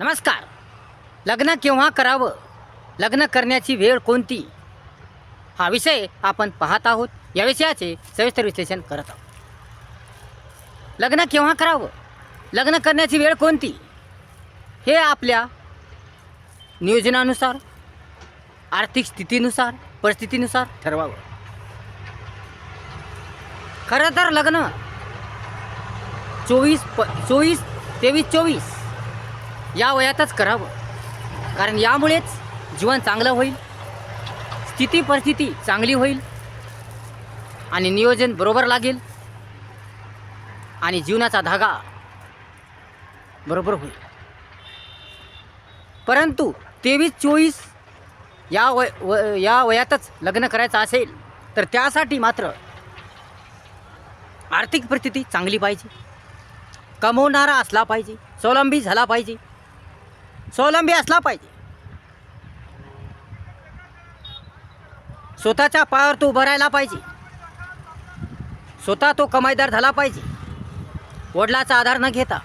नमस्कार. लग्न केव्हा करावं? लग्न करण्याची वेळ कोणती? हा विषय आपण पाहत आहोत. या विषयाचे सविस्तर विश्लेषण करत आहोत. लग्न केव्हा करावं? लग्न करण्याची वेळ कोणती? हे आपल्या नियोजनानुसार आर्थिक स्थितीनुसार परिस्थितीनुसार ठरवावं. खरं तर लग्न चोवीस प चोवीस तेवीस चोवीस या वयातच करावं. कारण यामुळेच जीवन चांगलं होईल स्थिती परिस्थिती चांगली होईल आणि नियोजन बरोबर लागेल आणि जीवनाचा धागा बरोबर होईल. परंतु तेवीस चोवीस या वय व या वयातच लग्न करायचं असेल तर त्यासाठी मात्र आर्थिक परिस्थिती चांगली पाहिजे. कमवणारा असला पाहिजे स्वावलंबी झाला पाहिजे. स्वावलंबी असला पाहिजे. स्वतःच्या पायावर तो उभं राहायला पाहिजे. स्वतः तो कमाईदार झाला पाहिजे. वडिलाचा आधार न घेता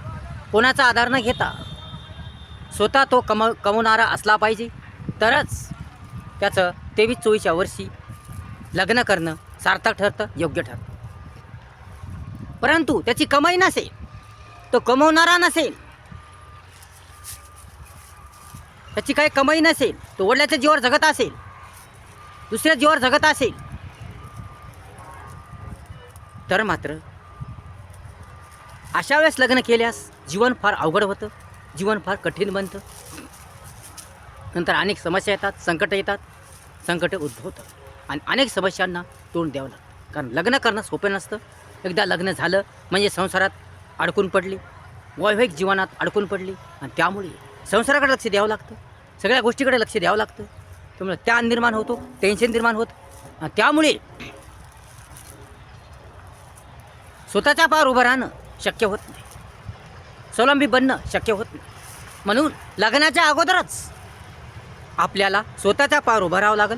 कोणाचा आधार न घेता स्वतः तो कम कमवणारा असला पाहिजे. तरच त्याचं तेवीस चोवीसच्या वर्षी लग्न करणं सार्थक ठरतं योग्य ठरतं. परंतु त्याची कमाई नसेल तो कमवणारा नसेल त्याची काही कमाई नसेल तो वडिलाच्या जीवावर जगत असेल. दुसऱ्या जीवावर जगत असेल. तर मात्र अशा वेळेस लग्न केल्यास जीवन फार अवघड होतं जीवन फार कठीण बनतं. नंतर अनेक समस्या येतात संकटं येतात संकटं उद्भवतात. आणि अनेक समस्यांना तोंड द्यावं लागतं. कारण लग्न करणं सोपं नसतं. एकदा लग्न झालं म्हणजे संसारात अडकून पडली वैवाहिक जीवनात अडकून पडली आणि त्यामुळे संसाराकडे लक्ष द्यावं लागतं. सगळ्या गोष्टीकडे लक्ष द्यावं लागतं. त्यामुळे ताण निर्माण होतो टेन्शन निर्माण होतं. त्यामुळे स्वतःच्या पार उभं राहणं शक्य होत नाही. स्वावलंबी बनणं शक्य होत नाही. म्हणून लग्नाच्या अगोदरच आपल्याला स्वतःच्या पार उभं राहावं लागेल.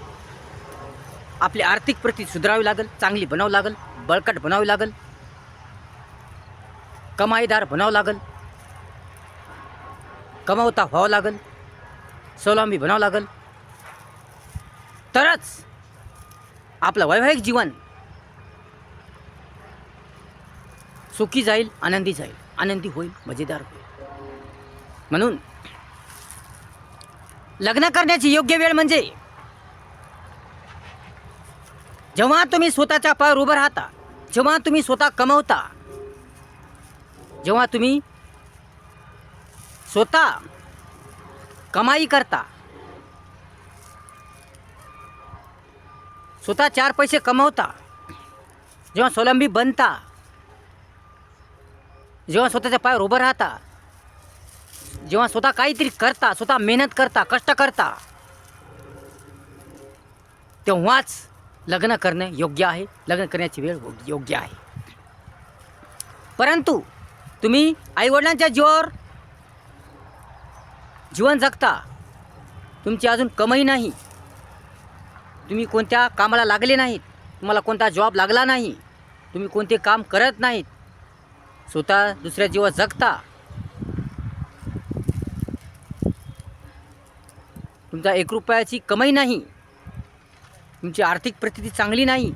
आपली आर्थिक प्रती सुधारावी लागेल चांगली बनावं लागेल बळकट बनावी लागेल कमाईदार बनावं लागेल. कमावता व्हावं लागेल. स्वावलंबी बनावं लागेल. तरच आपलं वैवाहिक जीवन सुखी जाईल आनंदी जाईल. आनंदी होईल मजेदार होईल. म्हणून लग्न करण्याची योग्य वेळ म्हणजे जेव्हा तुम्ही स्वतःच्या पायावर उभं राहता जेव्हा तुम्ही स्वतः कमवता जेव्हा तुम्ही स्वतः कमाई करता. स्वतः चार पैसे कमवता. जेव्हा स्वावलंबी बनता जेव्हा स्वतःच्या पायावर उभं राहता जेव्हा स्वतः काहीतरी करता स्वतः मेहनत करता कष्ट करता तेव्हाच लग्न करणं योग्य आहे. लग्न करण्याची वेळ योग्य आहे. परंतु तुम्ही आईवडिलांच्या जीवावर जीवन जगता. तुमची अजून कमाई नाही. तुम्ही कोणत्या कामाला लागले नाहीत. तुम्हाला कोणता जॉब लागला नाही. तुम्ही कोणते काम करत नाहीत. स्वतः दुसऱ्या जीवा जगता. तुमचा एक रुपयाची कमाई नाही. तुमची आर्थिक परिस्थिती चांगली नाही.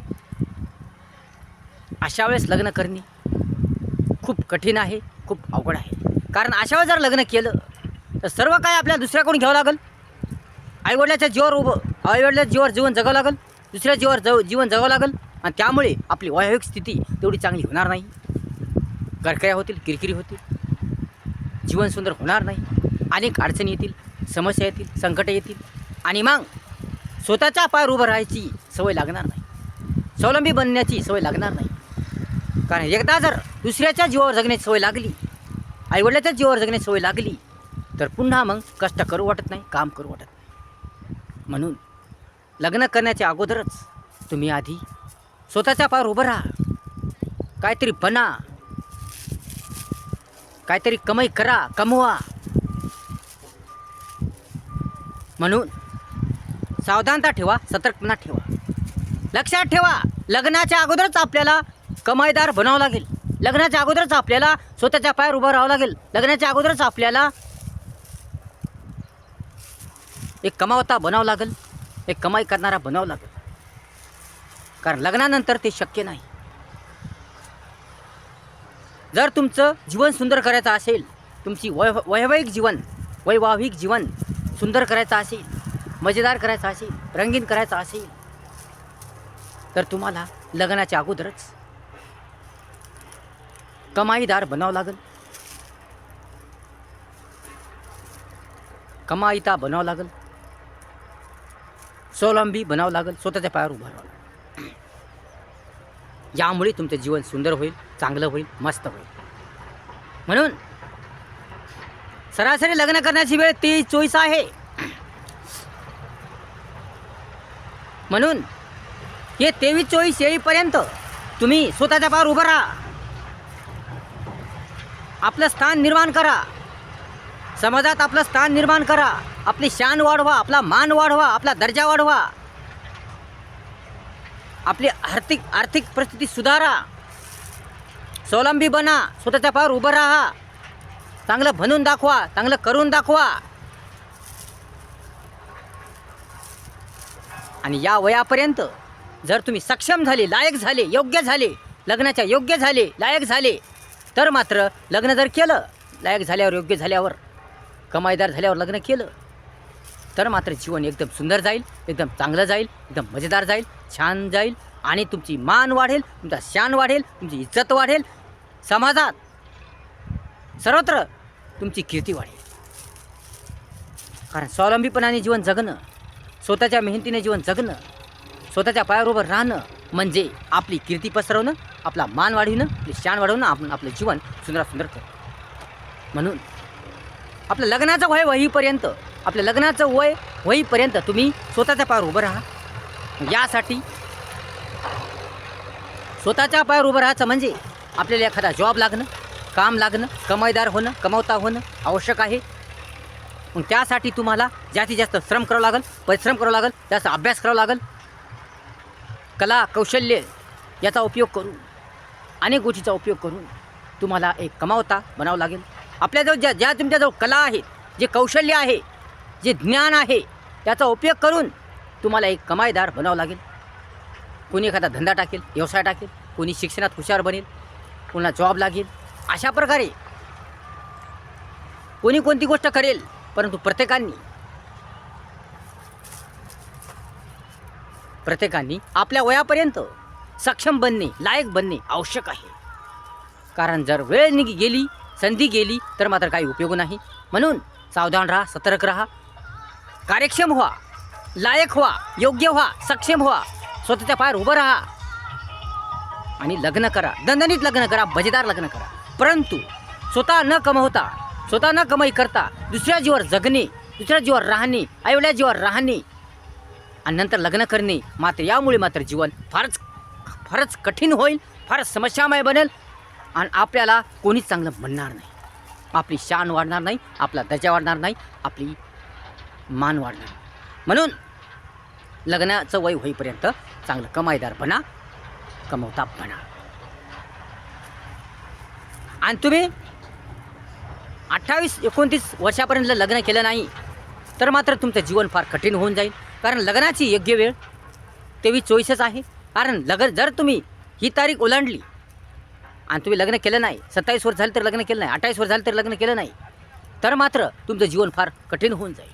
अशा वेळेस लग्न करणे खूप कठीण आहे खूप अवघड आहे. कारण अशा वेळेस जर लग्न केलं तर सर्व काय आपल्याला दुसऱ्याकडून घ्यावं लागेल? आईवडिलाच्या जीवावर उभं आईवडिलाच्या जीवावर जीवन जगावं लागेल दुसऱ्या जीवावर जव जीवन जगावं लागेल आणि त्यामुळे आपली वैवाहिक स्थिती तेवढी चांगली होणार नाही. गरकऱ्या होतील किरकिरी होतील जीवन सुंदर होणार नाही. अनेक अडचणी येतील समस्या येतील संकटं येतील आणि मग स्वतःच्या पायावर उभं राहायची सवय लागणार नाही. स्वावलंबी बनण्याची सवय लागणार नाही. कारण एकदा जर दुसऱ्याच्या जीवावर जगण्याची सवय लागली आईवडिलाच्या जीवावर जगण्याची सवय लागली तर पुन्हा मग कष्ट करू वाटत नाही काम करू वाटत नाही. म्हणून लग्न करण्याच्या अगोदरच तुम्ही आधी स्वतःच्या पार उभं राहा. काहीतरी बना. काहीतरी कमाई करा कमवा. म्हणून सावधानता ठेवा सतर्कपणा ठेवा. लक्षात ठेवा लग्नाच्या अगोदरच आपल्याला कमाईदार बनावं लागेल. लग्नाच्या अगोदरच आपल्याला स्वतःच्या पायावर उभं राहावं लागेल. लग्नाच्या अगोदरच आपल्याला एक कमावता बनावं लागेल एक कमाई करणारा बनावं लागेल. कारण लग्नानंतर ते शक्य नाही. जर तुमचं जीवन सुंदर करायचं असेल तुमची वै वैवाहिक जीवन वैवाहिक जीवन सुंदर करायचं असेल मजेदार करायचं असेल रंगीन करायचं असेल तर तुम्हाला लग्नाच्या अगोदरच कमाईदार बनावं लागेल. कमाईता बनावं लागेल. स्वावलंबी बनावं लागेल स्वतःच्या पायावर उभं राहावं लागेल. यामुळे तुमचं जीवन सुंदर होईल चांगलं होईल मस्त होईल. म्हणून सरासरी लग्न करण्याची वेळ तेवीस चोवीस आहे. म्हणून हे तेवीस चोवीस येईपर्यंत तुम्ही स्वतःच्या पायावर उभं राहा. आपलं स्थान निर्माण करा. समाजात आपलं स्थान निर्माण करा. आपली शान वाढवा आपला मान वाढवा आपला दर्जा वाढवा. आपली आर्थिक आर्थिक परिस्थिती सुधारा. स्वावलंबी बना स्वतःच्या पावर उभं राहा. चांगलं बनून दाखवा चांगलं करून दाखवा. आणि या वयापर्यंत जर तुम्ही सक्षम झाले लायक झाले योग्य झाले लग्नाच्या योग्य झाले लायक झाले तर मात्र लग्न जर केलं लायक झाल्यावर योग्य झाल्यावर कमाईदार झाल्यावर लग्न केलं. तर मात्र जीवन एकदम सुंदर जाईल एकदम चांगलं जाईल एकदम मजेदार जाईल छान जाईल आणि तुमची मान वाढेल तुमचा शान वाढेल तुमची इज्जत वाढेल. समाजात सर्वत्र तुमची कीर्ती वाढेल. कारण स्वावलंबीपणाने जीवन जगणं स्वतःच्या मेहनतीने जीवन जगणं स्वतःच्या पायाबरोबर राहणं म्हणजे आपली कीर्ती पसरवणं आपला मान वाढविणं आपली शान वाढवणं आपण आपलं जीवन सुंदर सुंदर करणं. म्हणून आपलं लग्नाचं वय वहीपर्यंत आपल्या लग्नाचं वय वहीपर्यंत तुम्ही स्वतःच्या पायावर उभं राहा. यासाठी स्वतःच्या पायावर उभं राहायचं म्हणजे आपल्याला एखादा जॉब लागणं काम लागणं कमाईदार होणं कमावता होणं आवश्यक आहे. मग त्यासाठी तुम्हाला जास्तीत जास्त श्रम करावं लागेल परिश्रम करावं लागेल जास्त अभ्यास करावा लागेल. कला कौशल्य याचा उपयोग करून अनेक गोष्टीचा उपयोग करून तुम्हाला एक कमावता बनावं लागेल. आपल्याजवळ ज्या ज्या तुमच्याजवळ कला आहेत जे कौशल्य आहे जे ज्ञान आहे त्याचा उपयोग करून तुम्हाला एक कमाईदार बनावं लागेल. कोणी एखादा धंदा टाकेल व्यवसाय टाकेल कोणी शिक्षणात हुशार बनेल कोणाला जॉब लागेल अशा प्रकारे कोणी कोणती गोष्ट करेल परंतु प्रत्येकांनी प्रत्येकाने आपल्या वयापर्यंत सक्षम बनणे लायक बनणे आवश्यक आहे. कारण जर वेळ निघ गेली संधी गेली तर मात्र काही उपयोग नाही. म्हणून सावधान राहा सतर्क राहा. कार्यक्षम व्हा लायक व्हा योग्य व्हा सक्षम व्हा. स्वतःच्या पायावर उभं राहा. आणि लग्न करा. दणदणीत लग्न करा बजेदार लग्न करा. परंतु स्वतः न कमवता स्वतः न कमाई करता दुसऱ्या जीवावर जगणे दुसऱ्या जीवावर राहणे आईवड्या जीवावर राहणे आणि नंतर लग्न करणे मात्र यामुळे मात्र जीवन फारच फारच कठीण होईल फारच समस्यामय बनेल. आणि आपल्याला कोणीच चांगलं म्हणणार नाही. आपली शान वाढणार नाही आपला दर्जा वाढणार नाही आपली मान वाढणार म्हणून लग्नाचं वय होईपर्यंत चांगलं कमाईदार बना कमवता बना आणि तुम्ही अठ्ठावीस एकोणतीस वर्षापर्यंत लग्न केलं नाही तर मात्र तुमचं जीवन फार कठीण होऊन जाईल. कारण लग्नाची योग्य वेळ तेवीस चोवीसच आहे. कारण लग्न जर तुम्ही ही तारीख ओलांडली आणि तुम्ही लग्न केलं नाही सत्तावीस वर्ष झालं तर लग्न केलं नाही अठ्ठावीस वर्ष झालं तर लग्न केलं नाही तर मात्र तुमचं जीवन फार कठीण होऊन जाईल.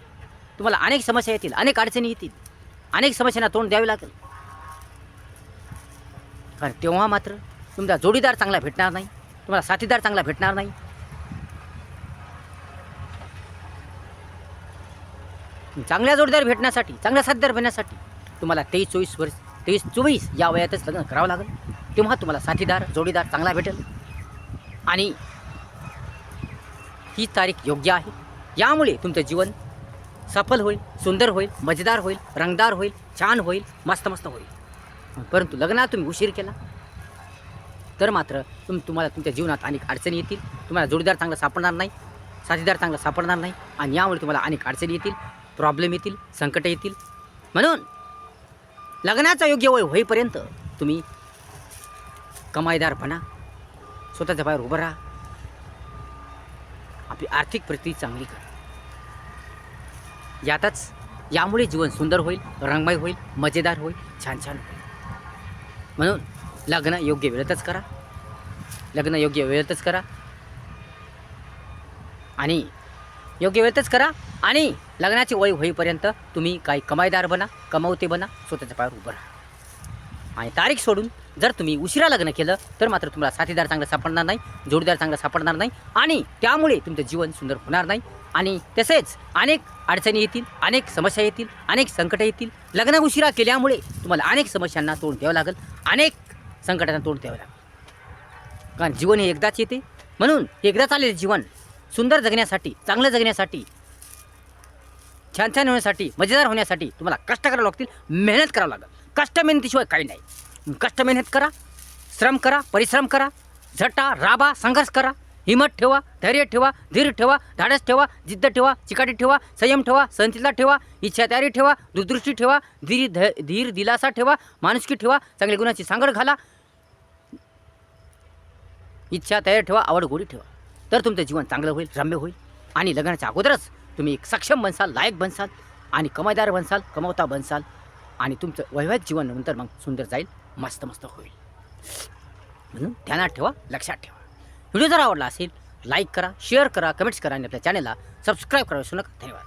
तुम्हाला अनेक समस्या येतील अनेक अडचणी येतील अनेक समस्यांना तोंड द्यावे लागेल. कारण तेव्हा मात्र तुमचा जोडीदार चांगला भेटणार नाही तुम्हाला साथीदार चांगला भेटणार नाही. चांगल्या जोडीदार भेटण्यासाठी चांगल्या साथीदार भेटण्यासाठी तुम्हाला तेवीस चोवीस वर्ष तेवीस चोवीस या वयातच लग्न करावं लागेल. तेव्हा तुम्हाला साथीदार जोडीदार चांगला भेटेल. आणि ही तारीख योग्य आहे. यामुळे तुमचं जीवन सफल होईल सुंदर होईल मजेदार होईल रंगदार होईल छान होईल मस्त मस्त होईल. परंतु लग्नात तुम्ही उशीर केला. तर मात्र तुम तुम्हाला तुमच्या जीवनात अनेक अडचणी येतील. तुम्हाला जोडीदार चांगला सापडणार नाही साथीदार चांगला सापडणार नाही. आणि यामुळे तुम्हाला अनेक अडचणी येतील प्रॉब्लेम येतील संकटं येतील. म्हणून लग्नाचा योग्य वय होईपर्यंत तुम्ही कमाईदारपणा. स्वतःच्या पायावर उभं राहा. आपली आर्थिक प्रती चांगली करा. यातच यामुळे जीवन सुंदर होईल रंगमय होईल मजेदार होईल छान छान होईल. म्हणून लग्न योग्य वेळेतच करा. लग्न योग्य वेळेतच करा. आणि योग्य वेळेतच करा आणि लग्नाची वय होईपर्यंत तुम्ही काही कमाईदार बना कमावते बना स्वतःच्या पायावर उभं राहा. आणि तारीख सोडून जर तुम्ही उशिरा लग्न केलं तर मात्र तुम्हाला साथीदार चांगला सापडणार नाही जोडीदार चांगला सापडणार नाही आणि त्यामुळे तुमचं जीवन सुंदर होणार नाही. आणि तसेच अनेक अडचणी येतील अनेक समस्या येतील अनेक संकटं येतील. लग्न उशिरा केल्यामुळे तुम्हाला अनेक समस्यांना तोंड द्यावं लागेल अनेक संकटांना तोंड द्यावं लागेल. कारण जीवन हे एकदाच येते. म्हणून एकदाच आलेलं जीवन सुंदर जगण्यासाठी चांगलं जगण्यासाठी छान छान होण्यासाठी मजेदार होण्यासाठी तुम्हाला कष्ट करावं लागतील मेहनत करावं लागेल. कष्ट मेहनतीशिवाय काही नाही. कष्ट मेहनत करा श्रम करा परिश्रम करा झटा राबा संघर्ष करा. हिमत ठेवा धैर्य ठेवा धीर ठेवा धाडस ठेवा जिद्द ठेवा चिकाटी ठेवा संयम ठेवा सहनशीलता ठेवा इच्छा तयारी ठेवा दूरदृष्टी ठेवा धीर ध धीर दिलासा ठेवा माणुसकी ठेवा चांगल्या गुणाची सांगड घाला. इच्छा तयार ठेवा आवड गोडी ठेवा. तर तुमचं जीवन चांगलं होईल रम्य होईल. आणि लग्नाच्या अगोदरच तुम्ही एक सक्षम बनसाल लायक बनसाल आणि कमाईदार बनसाल कमावता बनसाल. आणि तुमचं वैवाहिक जीवन नंतर मग सुंदर जाईल. मस्त मस्त होईल. म्हणून ध्यानात ठेवा लक्षात ठेवा. व्हिडिओ जर आवडला असेल लाईक करा शेअर करा कमेंट्स करा आणि आपल्या चॅनलला सबस्क्राईब करा विसरू नका. धन्यवाद.